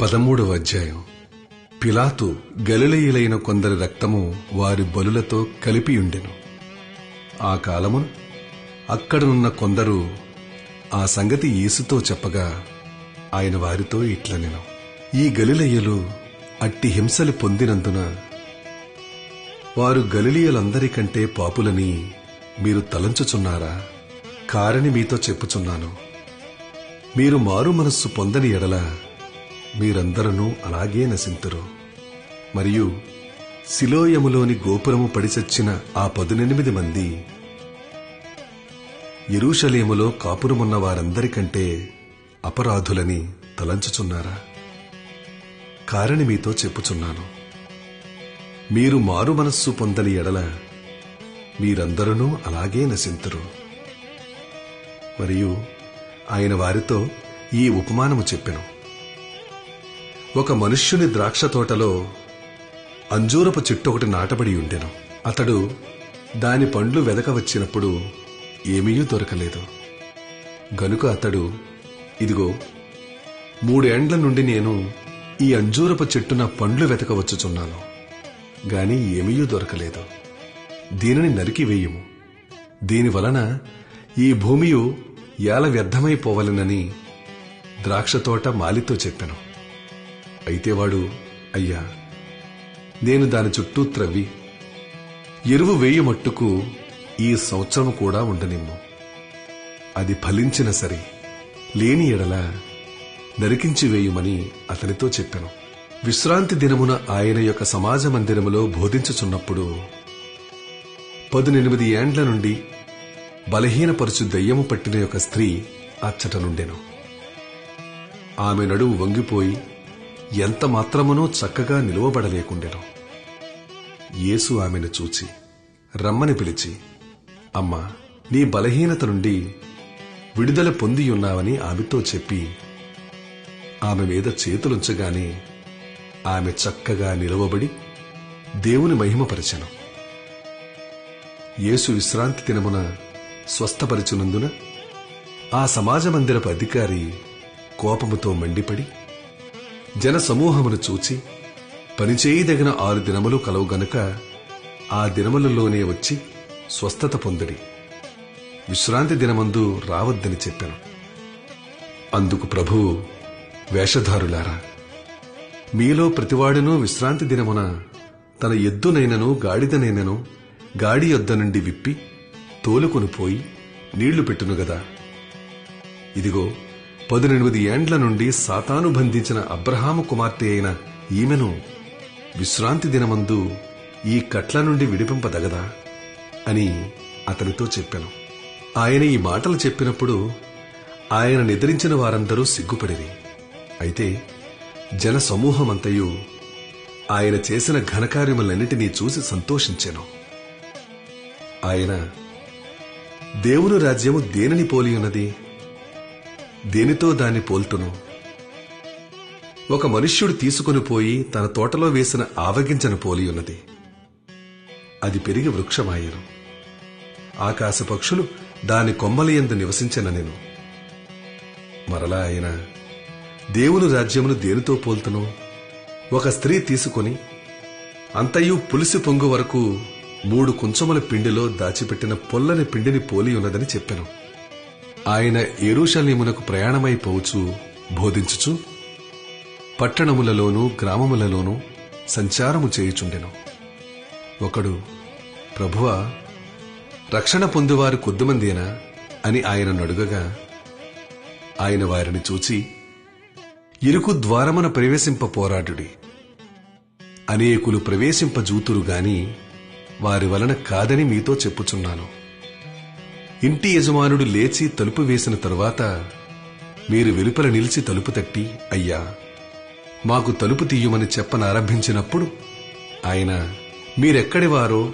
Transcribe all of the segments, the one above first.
పదమూడవ అధ్యాయం. పిలాతు గలిలయులైన కొందరి రక్తము వారి బలులతో కలిపియుండెను. ఆ కాలమున అక్కడనున్న కొందరు ఆ సంగతి యేసుతో చెప్పగా ఆయన వారితో ఇట్లనెను ఈ గలిలయ్యలు అట్టి హింసలు పొందినందున వారు గలిలియలందరికంటే పాపులని మీరు తలంచుచున్నారా? కారని మీతో చెప్పుచున్నాను. మీరు మారు మనస్సు పొందని ఎడల మీరందరూ అలాగే నశింతురు. మరియు శిలోయములోని గోపురము పడిచచ్చిన ఆ పదునెనిమిది మంది ఎరూషలేములో కాపురమున్న వారందరికంటే అపరాధులని తలంచుచున్నారా? కారణి మీతో చెప్పుచున్నాను. మీరు మారు మనస్సు పొందని ఎడల మీరందరూ అలాగే నశింతురు. మరియు ఆయన వారితో ఈ ఉపమానము చెప్పెను. ఒక మనుష్యుని ద్రాక్ష తోటలో అంజూరపు చెట్టు ఒకటి నాటబడి ఉండెను. అతడు దాని పండ్లు వెదక వచ్చినప్పుడు ఏమీ దొరకలేదు. గనుక అతడు ఇదిగో మూడేండ్ల నుండి నేను ఈ అంజూరపు చెట్టున పండ్లు వెతకవచ్చుచున్నాను గాని ఏమీ దొరకలేదు. దీనిని నరికివేయము దీని వలన ఈ భూమియు ఏల వ్యర్థమైపోవలెనని ద్రాక్ష తోట మాలితో చెప్పెను. అయితే వాడు అయ్యా నేను దాని చుట్టూ త్రవ్వి ఎరువు వేయి మట్టుకు ఈ సంవత్సరం కూడా ఉండనిమ్ము. అది ఫలించిన సరే లేని ఎడల నరికించి వేయుమని అతనితో చెప్పాను. విశ్రాంతి దినమున ఆయన యొక్క సమాజ మందిరములో బోధించుచున్నప్పుడు పదునెనిమిది ఏండ్ల నుండి బలహీనపరుచు దయ్యము పట్టిన యొక్క స్త్రీ అచ్చట నుండెను. ఆమె నడువు వంగిపోయి ఎంత మాత్రమునో చక్కగా నిలువబడలేకుండెను. యేసు ఆమెను చూచి రమ్మని పిలిచి అమ్మా నీ బలహీనత నుండి విడుదల పొందియున్నావని ఆమెతో చెప్పి ఆమె మీద చేతులుంచగానే ఆమె చక్కగా నిలవబడి దేవుని మహిమపరచను. యేసు విశ్రాంతి దినమున స్వస్థపరిచినందున ఆ సమాజ మందిరపు అధికారి కోపముతో మండిపడి జన సమూహమును చూచి పనిచేయదగిన ఆరు దినములు కలవు గనుక ఆ దినములలోనే వచ్చి స్వస్థత పొందిడి. విశ్రాంతి దినమందు రావద్దని చెప్పాను. అందుకు ప్రభువు వేషధారులారా మీలో ప్రతివాడును విశ్రాంతి దినమున తన ఎద్దునైనను గాడిదనైనను గాడి యొద్ద నుండి విప్పి తోలుకొని పోయి నీళ్ళు పెట్టును గదా. ఇదిగో పదునెనిమిది ఏండ్ల నుండి సాతాను బంధించిన అబ్రహాము కుమార్తె అయిన ఈమెను విశ్రాంతి దినమందు ఈ కట్ల నుండి విడిపింపదగదా అని అతనితో చెప్పాను. ఆయన ఈ మాటలు చెప్పినప్పుడు ఆయన నిద్రించిన వారందరూ సిగ్గుపడిరి. అయితే జన సమూహమంతయు ఆయన చేసిన ఘనకార్యములన్నిటినీ చూసి సంతోషించాను. ఆయన దేవుని రాజ్యము దేనిని పోలి ఉన్నది? దేనితో దాన్ని పోల్తును? ఒక మనుష్యుడు తీసుకొని పోయి తన తోటలో వేసిన ఆవగించను పోలి ఉన్నది అది పెరిగి వృక్షమాయను. ఆకాశ పక్షులు దాని కొమ్మలయందు నివసించననెను మరలా ఆయన దేవుని రాజ్యమును దేనితో పోల్తును? ఒక స్త్రీ తీసుకొని అంతయు పులిసి పొంగు వరకు మూడు కుంచముల పిండిలో దాచిపెట్టిన పొల్లని పిండిని పోలి ఉన్నదని చెప్పాను. ఆయన ఎరుషలేమునకు ప్రయాణమైపోవచ్చు బోధించుచు పట్టణములలోనూ గ్రామములలోనూ సంచారము చేయుచుండెను. ఒకడు ప్రభువ రక్షణ పొందువారు కొద్దిమందేనా? అని ఆయనను అడుగగా ఆయన వారిని చూచి ఇరుకు ద్వారమున ప్రవేశింప పోరాటుడి అనేకులు ప్రవేశింపజూతురు గాని వారి వలన కాదని మీతో చెప్పుచున్నాను. ఇంటి యజమానుడు లేచి తలుపు వేసిన తరువాత మీరు వెలుపల నిలిచి తలుపు తట్టి అయ్యా మాకు తలుపు తీయమని చెప్పనారంభించినప్పుడు ఆయన మీరెక్కడి వారో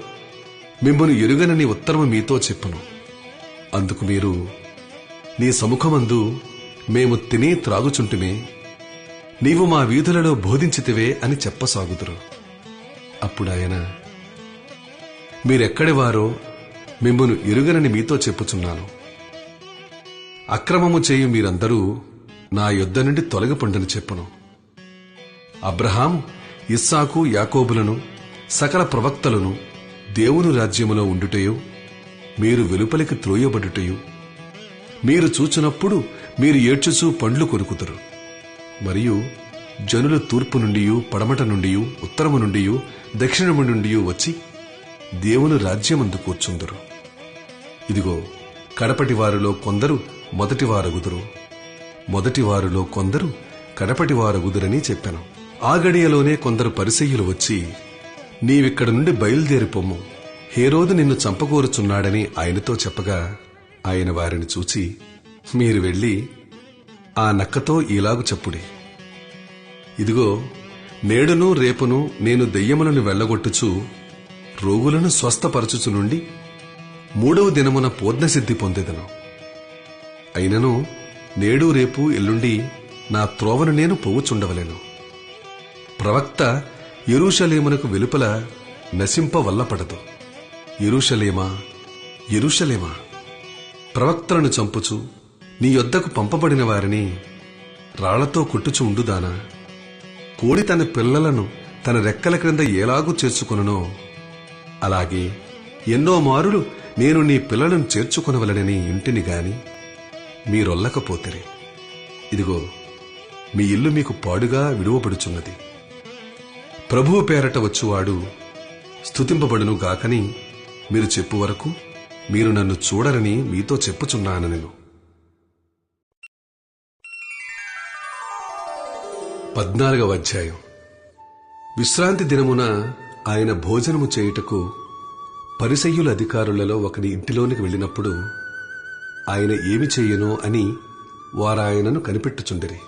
మిమ్మను ఎరుగనని ఉత్తరము మీతో చెప్పును. అందుకు మీరు నీ సముఖమందు మేము తిని త్రాగుచుంటుమే. నీవు మా వీధులలో బోధించితివే అని చెప్పసాగుదురు. అప్పుడాయన మీరెక్కడి వారో మిమ్మును ఎరుగనని మీతో చెప్పుచున్నాను. అక్రమము చేయు మీరందరూ నా యొద్ద నుండి తొలగిపండని చెప్పును. అబ్రహాం ఇస్సాకు యాకోబులను సకల ప్రవక్తలను దేవుని రాజ్యములో ఉండుటయో మీరు వెలుపలికి త్రోయబడుటయో. మీరు చూచినప్పుడు మీరు ఏడ్చుచూ పండ్లు కొరుకుతారు మరియు జనులు తూర్పు నుండి పడమట నుండి ఉత్తరము నుండి దక్షిణము నుండి వచ్చి దేవుని రాజ్యమందు కూర్చుందరు. ఇదిగో కడపటి వారిలో కొందరు మొదటి వారగుదురు మొదటి వారిలో కొందరు కడపటి వారగుదురని చెప్పాను. ఆ గడియలోనే కొందరు పరిసయ్యులు వచ్చి నీవిక్కడ నుండి బయలుదేరిపోము హేరోదు నిన్ను చంపకూరుచున్నాడని ఆయనతో చెప్పగా ఆయన వారిని చూచి మీరు వెళ్ళి ఆ నక్కతో ఇలాగు చెప్పుడి. ఇదిగో నేడును రేపును నేను దెయ్యములను వెళ్ళగొట్టుచు రోగులను స్వస్థపరచుచు నుండి మూడవ దినమున పూర్ణసిద్ధి పొందేదను. అయినను నేడు రేపు ఎల్లుండి నా త్రోవను నేను పోవుచుండవలేను. ప్రవక్త ఎరుషలేమునకు వెలుపల నశింప వల్లపడదు ఎరుషలేమా ఎరుషలేమా ప్రవక్తలను చంపుచు నీ యొద్దకు పంపబడిన వారిని రాళ్ళతో కొట్టుచు ఉండుదానా? కోడి తన పిల్లలను తన రెక్కల క్రింద ఎలాగూ చేర్చుకొనునో? అలాగే ఎన్నో మారులు నేను నీ పిల్లలను చేర్చుకొనవలనని ఇంటిని గాని మీరొల్లకపోతేరే. ఇదిగో మీ ఇల్లు మీకు పాడుగా విడువబడుచున్నది. ప్రభువు పేరట వచ్చువాడు స్తుతింపబడును గాకని మీరు చెప్పు వరకు మీరు నన్ను చూడరని మీతో చెప్పుచున్నాను నేను. పద్నాలుగవ అధ్యాయం. విశ్రాంతి దినమున ఆయన భోజనము చేయుటకు పరిసయ్యుల అధికారులలో ఒకడి ఇంటిలోనికి వెళ్ళినప్పుడు ఆయన ఏమి చేయనో అని వారాయనను కనిపెట్టుచుండిరి.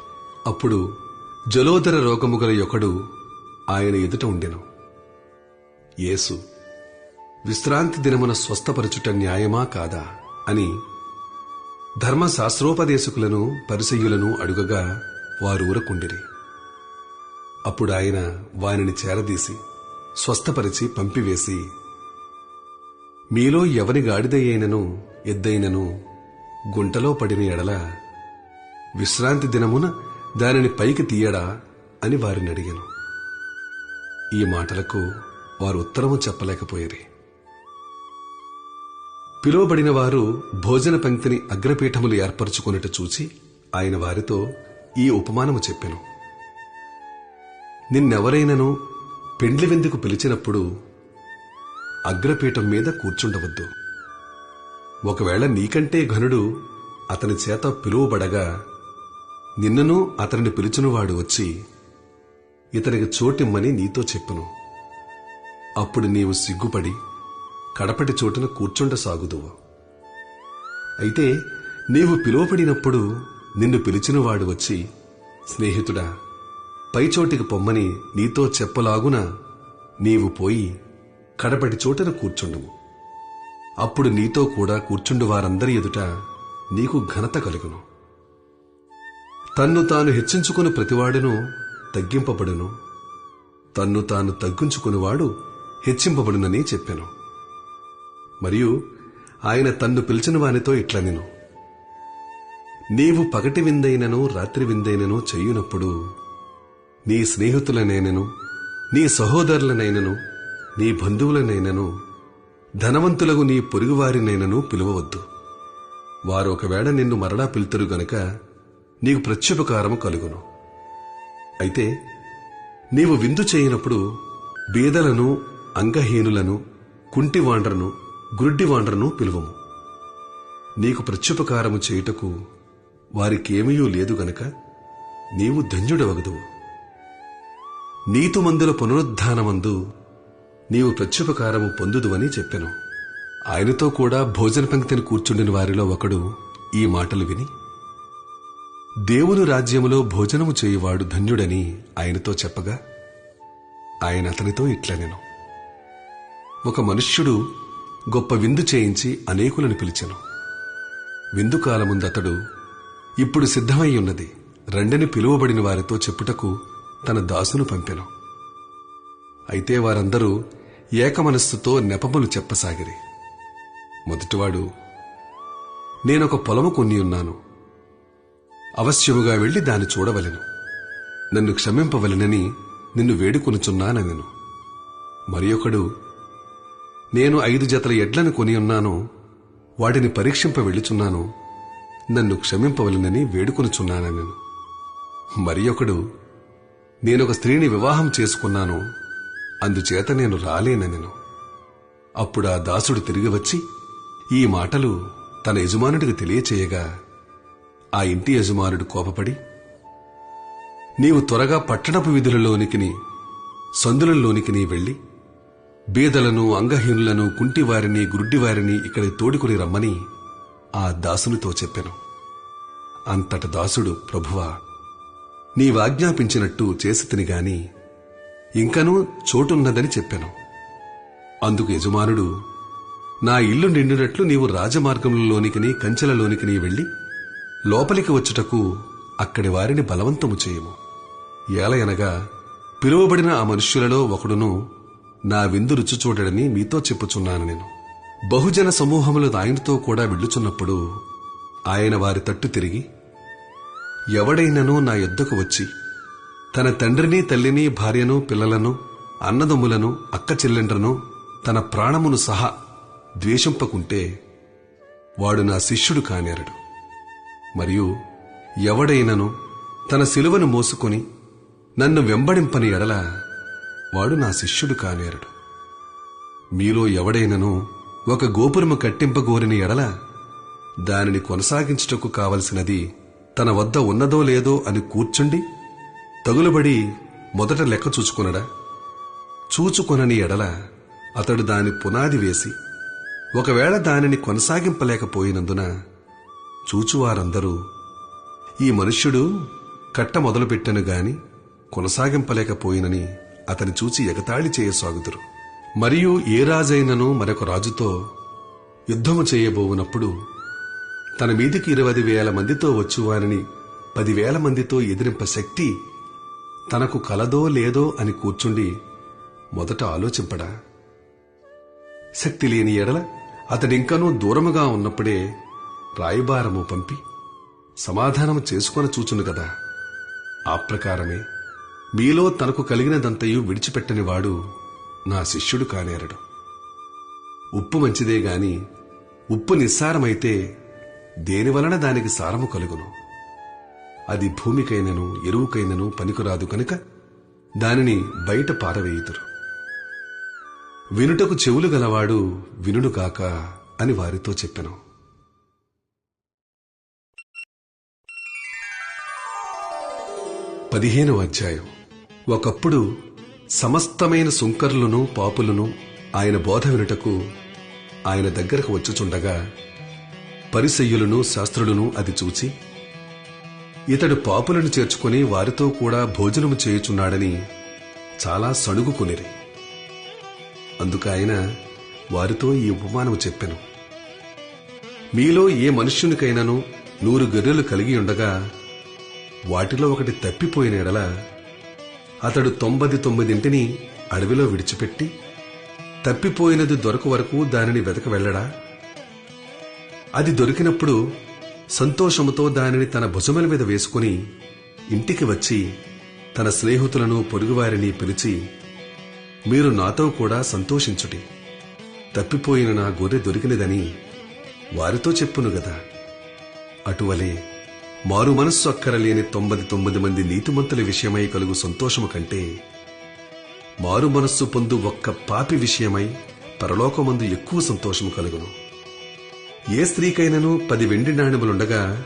అప్పుడు జలోదర రోగము గల ఒకడు ఆయన ఎదుట ఉండెను. యేసు విశ్రాంతి దినమున స్వస్థపరచుట న్యాయమా కాదా అని ధర్మశాస్త్రోపదేశకులను పరిసయ్యులను అడుగగా వారు ఊరకుండిరి. అప్పుడు ఆయన వానిని చేరదీసి స్వస్థపరిచి పంపివేసి మీలో ఎవరి గాడిదయ్యైనను ఎద్దైనను గుంటలో పడిన ఎడల విశ్రాంతి దినమున దానిని పైకి తీయడా అని వారిని అడిగాను. ఈ మాటలకు వారు ఉత్తరము చెప్పలేకపోయేది. పిలువబడిన వారు భోజన పంక్తిని అగ్రపీఠములు ఏర్పరచుకున్నట్టు చూచి ఆయన వారితో ఈ ఉపమానము చెప్పాను. నిన్నెవరైనను పెండ్లి విందుకు పిలిచినప్పుడు అగ్రపీఠం మీద కూర్చుండవద్దు. ఒకవేళ నీకంటే ఘనుడు అతని చేత పిలువబడగా నిన్నను అతనిని పిలిచినవాడు వచ్చి ఇతనికి చోటిమ్మని నీతో చెప్పును. అప్పుడు నీవు సిగ్గుపడి కడపటి చోటున కూర్చుండ సాగుదువు అయితే నీవు పిలువబడినప్పుడు నిన్ను పిలిచినవాడు వచ్చి స్నేహితుడా పైచోటికి పొమ్మని నీతో చెప్పలాగున నీవు పోయి కడపటి చోటన కూర్చుండుము. అప్పుడు నీతో కూడా కూర్చుండు వారందరి ఎదుట నీకు ఘనత కలుగును. తన్ను తాను హెచ్చించుకుని ప్రతివాడును తగ్గింపబడును. తన్ను తాను తగ్గించుకునివాడు హెచ్చింపబడునని చెప్పాను. మరియు ఆయన తన్ను పిలిచిన వానితో ఇట్లా నేను. నీవు పగటి విందైనను రాత్రి విందైనను చెయ్యునప్పుడు నీ స్నేహితులనైనను నీ సహోదరులనైనను నీ బంధువులనైనను ధనవంతులకు నీ పొరుగువారినైనను పిలువవద్దు. వారు ఒకవేళ నిన్ను మరలా పిలుతురు గనక నీకు ప్రత్యుపకారము కలుగును. అయితే నీవు విందు చేయనప్పుడు బీదలను అంగహీనులను కుంటివాండ్రను గుడ్డివాండ్రను పిలువము. నీకు ప్రత్యుపకారము చేయుటకు వారికేమీయూ లేదు గనక నీవు ధన్యుడవగదువు. నీతుమందుల పునరుద్ధానమందు నీవు ప్రత్యుపకారము పొందుదువని చెప్పెను. ఆయనతో కూడా భోజన పంక్తిని కూర్చుండిన వారిలో ఒకడు ఈ మాటలు విని దేవుని రాజ్యములో భోజనము చేయువాడు ధన్యుడని ఆయనతో చెప్పగా ఆయన అతనితో ఇట్లనెను. ఒక మనుష్యుడు గొప్ప విందు చేయించి అనేకులను పిలిచెను. విందు కాలముందతడు ఇప్పుడు సిద్ధమై ఉన్నది. రెండని పిలువబడిన వారితో చెప్పుటకు తన దాసును పంపెను. అయితే వారందరూ ఏకమనస్సుతో నెపములు చెప్పసాగిరి. మొదటివాడు నేనొక పొలము కొని ఉన్నాను. అవశ్యముగా వెళ్ళి దాన్ని చూడవలెను. నన్ను క్షమింపవలెనని నిన్ను వేడుకొనుచున్నానెను మరి ఒకడు నేను ఐదు జతల ఎడ్లను కొని ఉన్నాను వాటిని పరీక్షింప వెళ్ళుచున్నాను నన్ను క్షమింపవలెనని వేడుకొనుచున్నానెను మరి ఒకడు నేనొక స్త్రీని వివాహం చేసుకున్నాను అందుచేత నేను రాలేనెను అప్పుడు ఆ దాసుడు తిరిగి వచ్చి ఈ మాటలు తన యజమానుడికి తెలియచేయగా ఆ ఇంటి యజమానుడు కోపపడి నీవు త్వరగా పట్టణపు విధులలోనికి సందులలోనికిని వెళ్ళి బీదలను అంగహీనులను కుంటివారిని గుడ్డివారిని ఇక్కడ తోడుకుని రమ్మని ఆ దాసునితో చెప్పెను. అంతట దాసుడు ప్రభువా నీవాజ్ఞాపించినట్టు చేసి తిని గాని ఇంకనూ చోటున్నదని చెప్పాను. అందుకు యజమానుడు నా ఇల్లు నిండినట్లు నీవు రాజమార్గంలోనికిని కంచెలలోనికిని వెళ్ళి లోపలికి వచ్చుటకు అక్కడి వారిని బలవంతము చేయము. ఏలయనగా పిలువబడిన ఆ మనుష్యులలో ఒకడును నా విందు రుచి చూడడని మీతో చెప్పుచున్నాను నేను. బహుజన సమూహములు ఆయనతో కూడా వెళ్ళుచున్నప్పుడు ఆయన వారి తట్టు తిరిగి ఎవడైనను నా యొద్దకు వచ్చి తన తండ్రిని తల్లిని భార్యను పిల్లలను అన్నదమ్ములను అక్క చెల్లెండ్రను తన ప్రాణమును సహా ద్వేషింపకుంటే వాడు నా శిష్యుడు కానేరడు. మరియు ఎవడైనను తన శిలువను మోసుకొని నన్ను వెంబడింపని ఎడల వాడు నా శిష్యుడు కానేరడు. మీలో ఎవడైనను ఒక గోపురము కట్టింపగోరిన ఎడల దానిని కొనసాగించుటకు కావలసినది తన వద్ద ఉన్నదో లేదో అని కూర్చుండి తగులబడి మొదట లెక్క చూచుకొనడా? చూచుకొనని ఎడల అతడు దాని పునాది వేసి ఒకవేళ దానిని కొనసాగింపలేకపోయినందున చూచువారందరూ ఈ మనుష్యుడు కట్ట మొదలుపెట్టెను గాని కొనసాగింపలేకపోయినని అతని చూచి ఎగతాళి చేయసాగుదురు. మరియు ఏ రాజైనను మరొక రాజుతో యుద్ధము చేయబోవునప్పుడు తన మీదికి ఇరవై వేల మందితో వచ్చువానని పదివేల మందితో ఎదిరింప శక్తి తనకు కలదో లేదో అని కూర్చుండి మొదట ఆలోచింపడా. శక్తి లేని ఎడల అతడింకనూ దూరముగా ఉన్నప్పుడే రాయబారము పంపి సమాధానము చేసుకొని చూచును కదా ఆ ప్రకారమే మీలో తనకు కలిగినదంతయు విడిచిపెట్టని వాడు నా శిష్యుడు కానేరడు. ఉప్పు మంచిదే గాని ఉప్పు నిస్సారమైతే దేనివలన దానికి సారము కలుగును? అది భూమికైనను ఎరువుకైనను పనికిరాదు కనుక దానిని బయట పారవేయుదురు. వినుటకు చెవులు గలవాడు వినుడు కాక అని వారితో చెప్పెను. పదిహేనవ అధ్యాయం. ఒకప్పుడు సమస్తమైన సుంకర్లను పాపులను ఆయన బోధ వినుటకు ఆయన దగ్గరకు వచ్చుచుండగా పరిసయ్యులను శాస్త్రులను అది చూచి ఇతడు పాపులను చేర్చుకుని వారితో కూడా భోజనము చేయుచున్నాడని చాలా సణుగుకునిరి. అందుకు ఆయన వారితో ఈ ఉపమానము చెప్పెను. మీలో ఏ మనుష్యునికైనాను నూరు గొర్రెలు కలిగి ఉండగా వాటిలో ఒకటి తప్పిపోయిన ఎడల అతడు తొంభది తొమ్మిదింటిని అడవిలో విడిచిపెట్టి తప్పిపోయినది దొరక వరకు దానిని వెతక వెళ్ళడా? అది దొరికినప్పుడు సంతోషముతో దానిని తన భుజముల మీద వేసుకుని ఇంటికి వచ్చి తన స్నేహితులను పొరుగువారిని పిలిచి మీరు నాతో కూడా సంతోషించుటి. తప్పిపోయిన నా గొర్రె దొరికినదని వారితో చెప్పును గదా. అటువలే మారు మనస్సు అక్కరలేని తొంభై తొమ్మిది మంది నీతిమంతుల విషయమై కలుగు సంతోషము కంటే మారు మనస్సు పొందు ఒక్క పాపి విషయమై పరలోకమందు ఎక్కువ సంతోషము కలుగును. ఏ స్త్రీకైనను పది వెండి నాణెములుండగా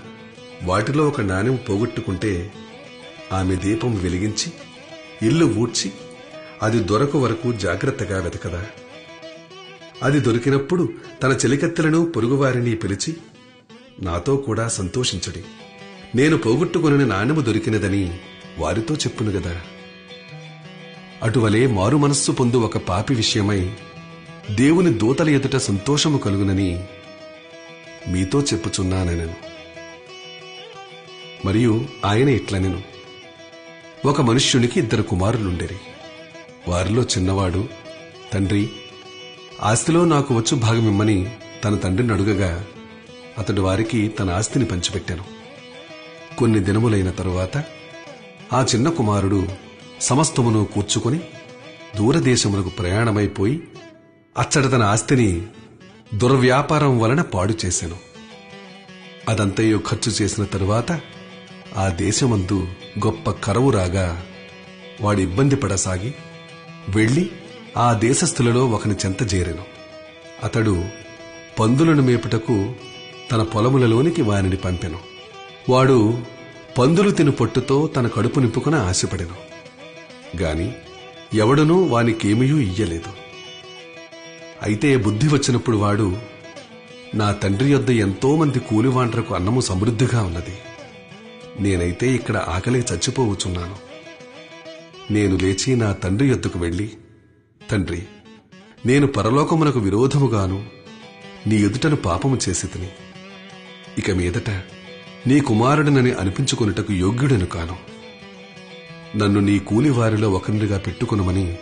వాటిలో ఒక నాణ్యం పోగొట్టుకుంటే ఆమె దీపం వెలిగించి ఇల్లు ఊడ్చి అది దొరకు వరకు జాగ్రత్తగా వెతకదా. అది దొరికినప్పుడు తన చెలికత్తెలను పొరుగువారిని పిలిచి నాతో కూడా సంతోషించడి. నేను పోగొట్టుకుని నాణెము దొరికినదని వారితో చెప్పును గదా. అటువలే మారు మనస్సు పొందు ఒక పాపి విషయమై దేవుని దూతల ఎదుట సంతోషము కలుగునని మీతో చెప్పుచున్నానెను మరియు ఆయన ఇట్లనెను. ఒక మనుష్యునికి ఇద్దరు కుమారులుండేరి. వారిలో చిన్నవాడు తండ్రి ఆస్తిలో నాకు వచ్చు భాగమిమ్మని తన తండ్రిని అడుగగా అతడు వారికి తన ఆస్తిని పంచిపెట్టాను. కొన్ని దినములైన తరువాత ఆ చిన్న కుమారుడు సమస్తమును కూర్చుకొని దూరదేశములకు ప్రయాణమైపోయి అచ్చట తన ఆస్తిని దుర్వ్యాపారం వలన పాడు చేశాను. అదంతయో ఖర్చు చేసిన తరువాత ఆ దేశమందు గొప్ప కరవు రాగా వాడు ఇబ్బంది పడసాగి వెళ్ళి ఆ దేశస్థులలో ఒకని చెంత చేరెను. అతడు పందులను మేపుటకు తన పొలములలోనికి వానిని పంపెను. వాడు పందులు తిను పొట్టుతో తన కడుపు నింపుకున ఆశపడెను. గాని ఎవడునూ వానికేమీయూ ఇయ్యలేదు. అయితే బుద్ధి వచ్చినప్పుడు వాడు నా తండ్రి యొద్ద ఎంతో మంది కూలివాండ్రకు అన్నము సమృద్ధిగా ఉన్నది. నేనైతే ఇక్కడ ఆకలి చచ్చిపోవచ్చున్నాను. నేను లేచి నా తండ్రి యొద్దకు వెళ్ళి తండ్రి నేను పరలోకమునకు విరోధముగాను నీ ఎదుటను పాపము చేసి తిని. ఇక మీదట నీ కుమారుడినని అనిపించుకొనుటకు యోగ్యుడను కాను. నన్ను నీ కూలివారిలో ఒకరిగా పెట్టుకునమని